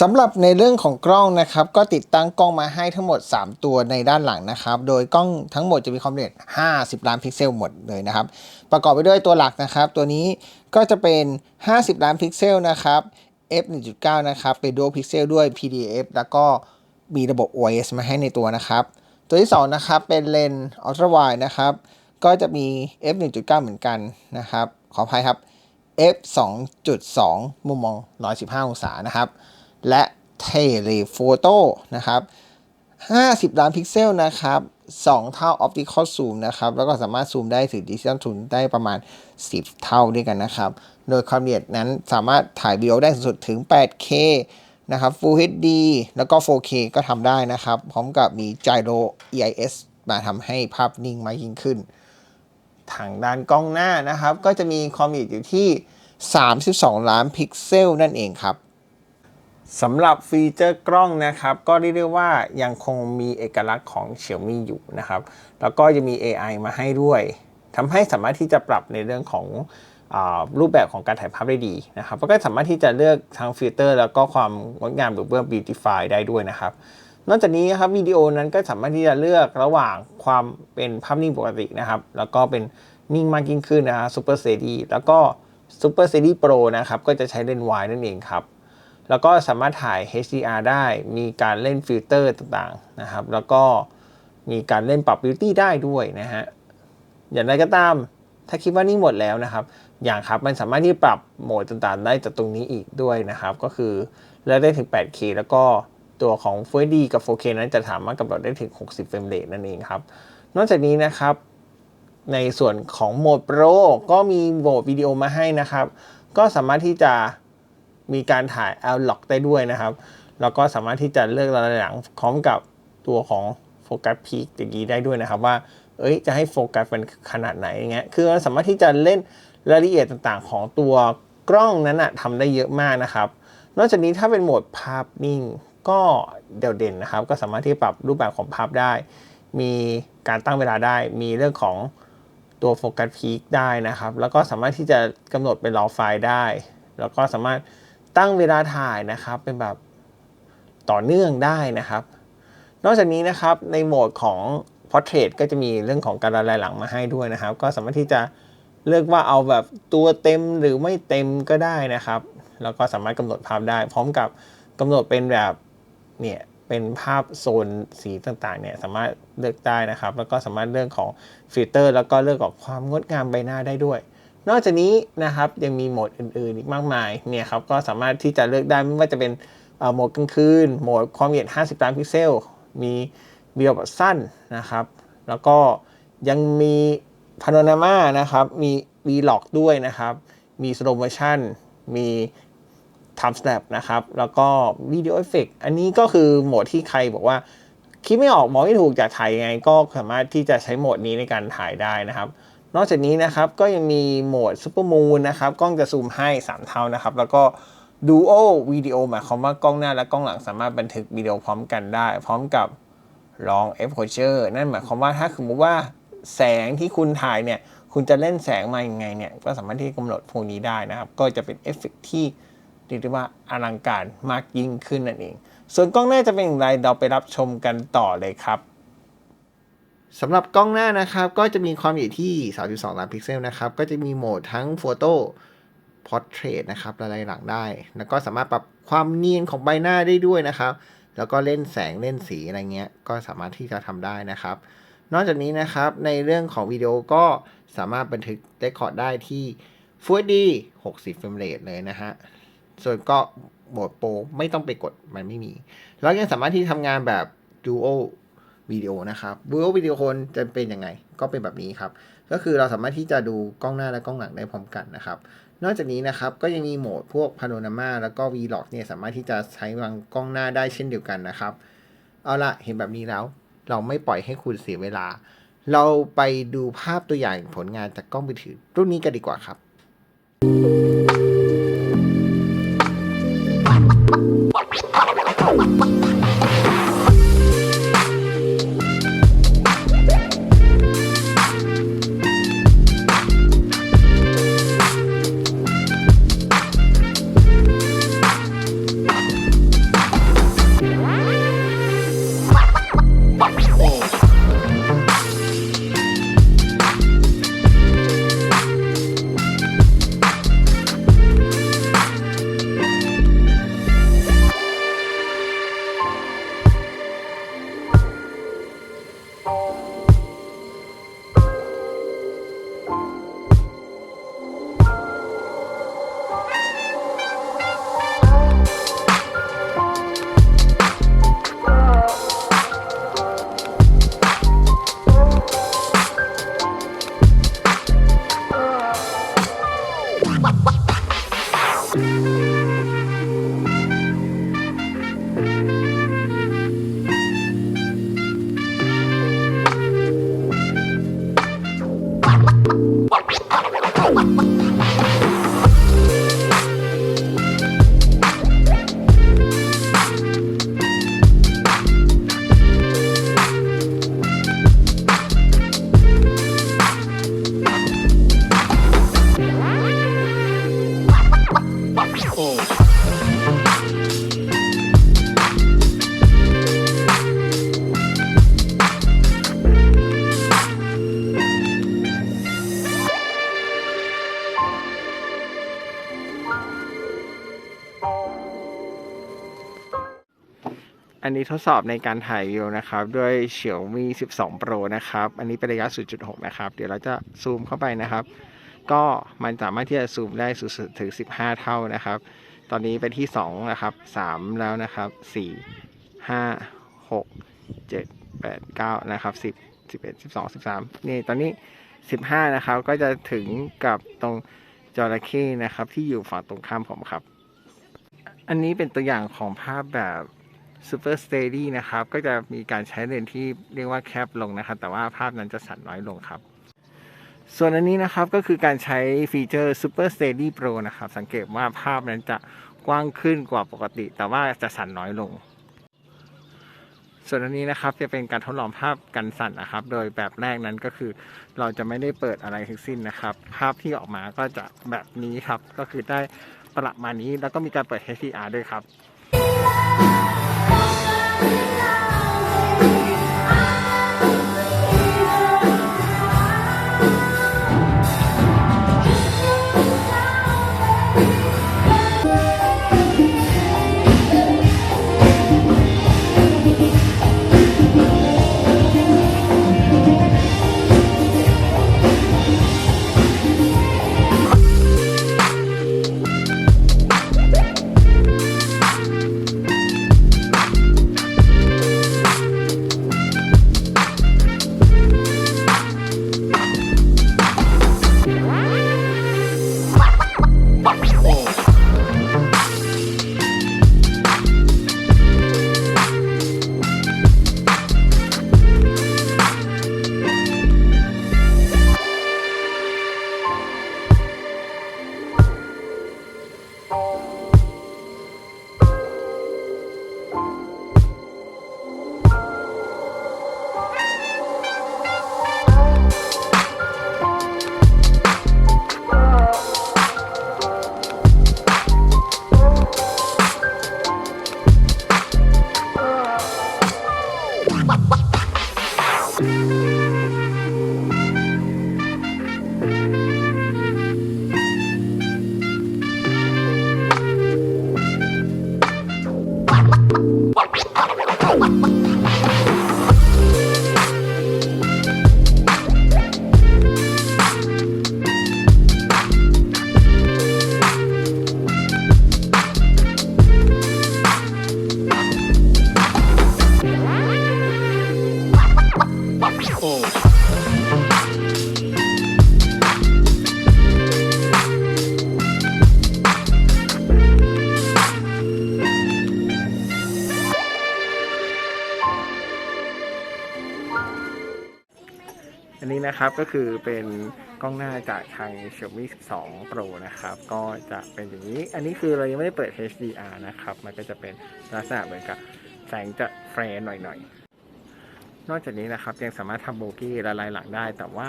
สำหรับในเรื่องของกล้องนะครับ ก็ติดตั้งกล้องมาให้ทั้งหมด 3 ตัวในด้านหลังนะครับ โดยกล้องทั้งหมดจะมีความละเอียด 50 ล้านพิกเซลหมดเลยนะครับ ประกอบไปด้วยตัวหลักนะครับ ตัวนี้ก็จะเป็น 50 ล้านพิกเซลนะครับ f 1.9 นะครับ เป็น dual pixel ด้วย PDF แล้วก็มีระบบ OIS มาให้ในตัวนะครับ ตัวที่ 2 นะครับ เป็นเลนส์ ultra wide นะครับ ก็จะมี f 1.9 เหมือนกันนะครับ ขออภัยครับ f 2.2 มุมมอง 115 องศานะครับ และเทเลโฟโต้นะครับ 50 ล้านพิกเซลนะครับ 2 เท่า Optical Zoom นะครับ แล้วก็สามารถซูมได้ถึง Digital Zoom ได้ประมาณ 10 เท่าด้วยกันนะครับ โดยความละเอียดนั้นสามารถถ่ายวิดีโอได้สูงสุดถึง 8K นะครับ Full HD แล้วก็ 4K ก็ทำได้นะครับ พร้อมกับมี Gyro EIS มาทำให้ภาพนิ่งมากยิ่งขึ้น ทางด้านกล้องหน้านะครับ ก็จะมีความละเอียดอยู่ที่ 32 ล้านพิกเซลนั่นเองครับ สำหรับฟีเจอร์กล้องนะครับ ก็เรียกได้ว่ายังคงมีเอกลักษณ์ของ Xiaomi อยู่นะครับ แล้วก็จะมี AI มาให้ด้วยทำให้สามารถที่จะปรับในเรื่องของอรูปแบบของการถ่ายภาพได้ดีนะครับแล้วก็สามารถที่จะเลือกทั้งฟิลเตอร์ แล้วก็ความงดงามหรือเบื้อง Beautify ได้ด้วยนะครับ นอกจากนี้นะครับวิดีโอนั้นก็สามารถที่จะเลือกระหว่างความเป็นภาพนิ่งปกตินะครับ แล้วก็เป็นนิ่งมากยิ่งขึ้นนะฮะ Super Steady แล้วก็ Super Steady Pro นะครับก็จะใช้เลนส์วายนั่นเองครับ แล้วก็สามารถถ่าย HDR ได้ มีการเล่นฟิลเตอร์ต่างๆนะครับ แล้วก็มีการเล่นปรับ Beauty ได้ด้วยนะฮะ อย่างไรก็ตาม ถ้าคิดว่านี่หมดแล้วนะครับ อย่างครับมันสามารถที่ปรับโหมดต่างๆ ได้จากตรงนี้อีกด้วยนะครับ ก็คือเลือกได้ถึง 8K แล้วก็ตัวของ Full HD กับ 4K นั้นจะสามารถกำหนดได้ถึง 60 เฟรมเรทนั่นเองครับ นอกจากนี้นะครับ ในส่วนของโหมด Pro ก็มีโหมดวิดีโอมาให้นะครับ ก็สามารถที่จะ มีการถ่าย L lock ได้ด้วยนะครับ แล้วก็สามารถที่จะเลือกระดับหลังพร้อมกับตัวของโฟกัสพีคอย่างนี้ได้ด้วยนะครับว่า เอ้ยจะให้โฟกัสเป็นขนาดไหนอย่างเงี้ย คือเราสามารถที่จะเล่นรายละเอียดต่างๆ ของตัวกล้องนั้นอะทำได้เยอะมากนะครับ นอกจากนี้ถ้าเป็นโหมดภาพนิ่งก็เด่เด่นนะครับ ก็สามารถที่ปรับรูปแบบของภาพได้ มีการตั้งเวลาได้ มีเรื่องของตัวโฟกัสพีคได้นะครับ แล้วก็สามารถที่จะกำหนดเป็นรอไฟล์ได้ แล้วก็สามารถ ตั้งเวลาถ่ายนะครับเป็นแบบต่อเนื่องได้นะครับ นอกจากนี้นะครับในโหมดของ Portrait ก็จะมีเรื่องของการละลายหลังมาให้ด้วยนะครับ ก็สามารถที่จะเลือกว่าเอาแบบตัวเต็มหรือไม่เต็มก็ได้นะครับ แล้วก็สามารถกำหนดภาพได้ พร้อมกับกำหนดเป็นแบบเนี่ยเป็นภาพโซนสีต่างๆเนี่ยสามารถเลือกได้นะครับ แล้วก็สามารถเลือกของฟิลเตอร์ แล้วก็เลือกของความงดงามใบหน้าได้ด้วย นอกจากนี้นะครับยังมีโหมดอื่นๆอีกมากมายเนี่ยครับก็สามารถที่จะเลือกได้ไม่ว่าจะเป็นโหมดกลางคืน โหมดความละเอียด 50 ล้านพิกเซล มีวิดีโอแบบสั้นนะครับ แล้วก็ยังมีพาโนรามานะครับ มีวีล็อกด้วยนะครับ มีสโลโมชั่น มี time snap นะครับ แล้วก็วิดีโอเอฟเฟกอันนี้ก็คือโหมดที่ใครบอกว่าคิดไม่ออกมองไม่ถูกจะถ่ายยังไงก็สามารถที่จะใช้โหมดนี้ในการถ่ายได้นะครับ นอกจากนี้นะครับก็ยังมีโหมด Super Moon นนะครับกล้องจะซูมให้ 3 เท่านะครับ แล้วก็ Duo วิดีโอหมายความว่ากล้องหน้าและกล้องหลังสามารถบันทึกวิดีโอพร้อมกันได้ พร้อมกับ long exposure นั่นหมายความว่าถ้าสมมติว่าแสงที่คุณถ่ายเนี่ย คุณจะเล่นแสงมาอย่างไงเนี่ย ก็สามารถที่จะกำหนดพวกนี้ได้นะครับ ก็จะเป็นเอฟเฟกต์ที่เรียกได้ว่าอลังการมากยิ่งขึ้นนั่นเอง ส่วนกล้องหน้าจะเป็นอย่างไรเราไปรับชมกันต่อเลยครับ สำหรับกล้องหน้านะครับ ก็จะมีความละเอียดที่ 32 ล้านพิกเซลนะครับ ก็จะมีโหมดทั้งโฟโต้พอร์เทรตนะครับละลายหลังได้ แล้วก็สามารถปรับความเนียนของใบหน้าได้ด้วยนะครับ แล้วก็เล่นแสงเล่นสีอะไรเงี้ย ก็สามารถที่จะทำได้นะครับ นอกจากนี้นะครับ ในเรื่องของวิดีโอก็สามารถบันทึกเรคคอร์ดได้ที่ Full HD 60เฟรมเรทเลยนะฮะ ส่วนก็โหมดโปรไม่ต้องไปกดมันไม่มี แล้วยังสามารถที่ทำงานแบบ Duo วิดีโอนะครับ Duo วิดีโอคนจะเป็นยังไงก็เป็นแบบนี้ครับ ก็คือเราสามารถที่จะดูกล้องหน้าและกล้องหลังได้พร้อมกันนะครับ นอกจากนี้นะครับก็ยังมีโหมดพวกพาโนรามาแล้วก็ Vlog เนี่ยสามารถที่จะใช้วางกล้องหน้าได้เช่นเดียวกันนะครับ เอาละเห็นแบบนี้แล้ว เราไม่ปล่อยให้คุณเสียเวลา เราไปดูภาพตัวอย่างผลงานจากกล้องมือถือรุ่นนี้กันดีกว่าครับส อันนี้ทดสอบในการถ่ายวิวนะครับ ด้วย Xiaomi 12 Pro นะครับ อันนี้เป็นระยะ 0.6 นะครับ เดี๋ยวเราจะซูมเข้าไปนะครับ ก็มันสามารถที่จะซูมได้สูงสุดถึง 15 เท่านะครับ ตอนนี้เป็นที่ 2 นะครับ 3 แล้วนะครับ 4 5 6 7 8 9 นะครับ 10 11 12 13 นี่ตอนนี้ 15 นะครับ ก็จะถึงกับตรงจระเข้นะครับ ที่อยู่ฝั่งตรงข้ามผมครับ อันนี้เป็นตัวอย่างของภาพแบบ Super Steady นะครับ ก็จะมีการใช้เลนส์ที่เรียกว่าแคบลงนะครับ แต่ว่าภาพนั้นจะสั่นน้อยลงครับ ส่วนอันนี้นะครับก็คือการใช้ฟีเจอร์ Super Steady Pro นะครับ สังเกตว่าภาพนั้นจะกว้างขึ้นกว่าปกติ แต่ว่าจะสั่นน้อยลง ส่วนอันนี้นะครับจะเป็นการทดลองภาพกันสั่นนะครับ โดยแบบแรกนั้นก็คือ เราจะไม่ได้เปิดอะไรทั้งสิ้นนะครับ ภาพที่ออกมาก็จะแบบนี้ครับ ก็คือได้ประมาณนี้แล้วก็มีการเปิด HDR ด้วยครับ นะครับก็คือเป็นกล้องหน้าจากทาง Xiaomi 12 Pro นะครับ ก็จะเป็นอย่างนี้ อันนี้คือเรายังไม่ได้เปิด HDR นะครับ มันก็จะเป็นลักษณะเหมือนกับแสงจะแฟร์หน่อยๆ นอกจากนี้นะครับยังสามารถทำโบกี้ละลายหลังได้ แต่ว่า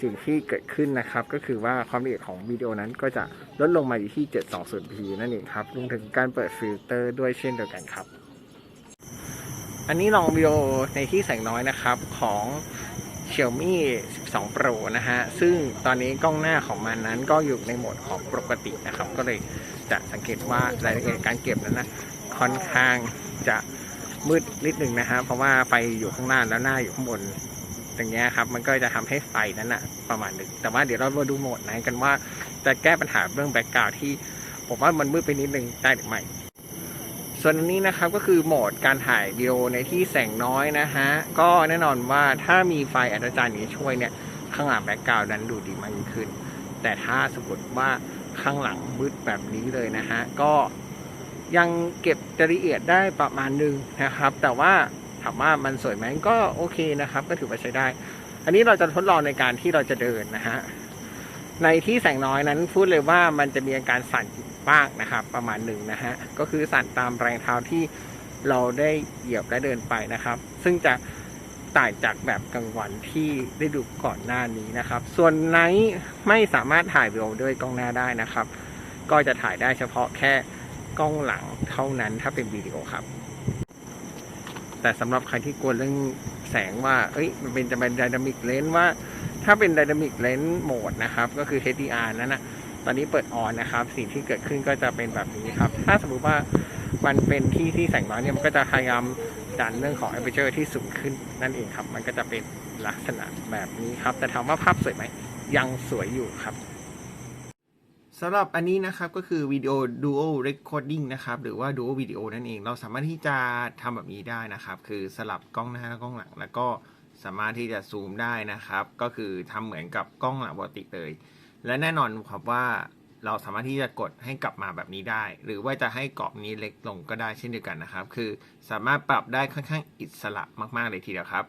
สิ่งที่เกิดขึ้นนะครับ ก็คือว่าความละเอียดของวิดีโอนั้นก็จะลดลงมาอยู่ที่ 720p นั่นเองครับรวมถึงการเปิดฟิลเตอร์ด้วยเช่นเดียวกันครับ อันนี้ลองวิดีโอในที่แสงน้อยนะครับของ Xiaomi 12 Pro นะฮะ ซึ่งตอนนี้กล้องหน้าของมันนั้นก็อยู่ในโหมดของปกตินะครับ ก็เลยจะสังเกตว่ารายละเอียดการเก็บนั้นนะค่อนข้างจะมืดนิดหนึ่งนะฮะ เพราะว่าไฟอยู่ข้างล่างแล้วหน้าอยู่ข้างบนอย่างเงี้ยครับ มันก็จะทำให้ไฟนั้นอะประมาณหนึ่ง แต่ว่าเดี๋ยวเรามาดูโหมดไหนกันว่าจะแก้ปัญหาเรื่องแบ็กกราวที่ ผมว่ามันมืดไปนิดนึงได้หรือไม่ ส่วนอันนี้นะครับก็คือโหมดการถ่ายวิดีโอในที่แสงน้อยนะฮะ ก็แน่นอนว่าถ้ามีไฟอัศจรรย์นี้ช่วยเนี่ย ข้างหลังแบ็กกราวนั้นดูดีมากยิ่งขึ้น แต่ถ้าสมมติว่าข้างหลังมืดแบบนี้เลยนะฮะ ก็ยังเก็บรายละเอียดได้ประมาณหนึงนะครับ แต่ว่าถามว่ามันสวยไหมก็โอเคนะครับ ก็ถือว่าใช้ได้ อันนี้เราจะทดลองในการที่เราจะเดินนะฮะ ในที่แสงน้อยนั้นพูดเลยว่ามันจะมีอาการสั่นบ้างนะครับ ประมาณหนึ่งนะฮะก็คือสั่นตามแรงเท้าที่เราได้เหยียบและเดินไปนะครับ ซึ่งจะต่างจากแบบกลางวันที่ได้ดูก่อนหน้านี้นะครับ ส่วนไนท์ไม่สามารถถ่ายวิดีโอด้วยกล้องหน้าได้นะครับ ก็จะถ่ายได้เฉพาะแค่กล้องหลังเท่านั้นถ้าเป็นวิดีโอครับ แต่สำหรับใครที่กลัวเรื่องแสงว่า เอ้ย มันเป็นจะเป็นไดนามิกเลนว่า ถ้าเป็นไดนามิกเลนโหมดนะครับ ก็คือ HDR นั้นนะตอนนี้เปิดออนนะครับ สิ่งที่เกิดขึ้นก็จะเป็นแบบนี้ครับ ถ้าสมมติว่ามันเป็นที่ที่แสงน้อยเนี่ยมันก็จะพยายามดันเรื่องของ aperture ที่สูงขึ้นนั่นเองครับ มันก็จะเป็นลักษณะแบบนี้ครับ แต่ถามว่าภาพสวยไหมยังสวยอยู่ครับสำหรับอันนี้นะครับก็คือวิดีโอ Dual Recording นะครับ หรือว่า Dual Video นั่นเอง เราสามารถที่จะทำแบบนี้ได้นะครับ คือสลับกล้องหน้าและกล้องหลัง แล้วก็ สามารถที่จะซูมได้นะครับ ก็คือทำเหมือนกับกล้องหลังปกติเลย และแน่นอนครับว่าเราสามารถที่จะกดให้กลับมาแบบนี้ได้ หรือว่าจะให้กรอบนี้เล็กลงก็ได้เช่นเดียวกันนะครับ คือสามารถปรับได้ค่อนข้างอิสระมากๆเลยทีเดียวครับ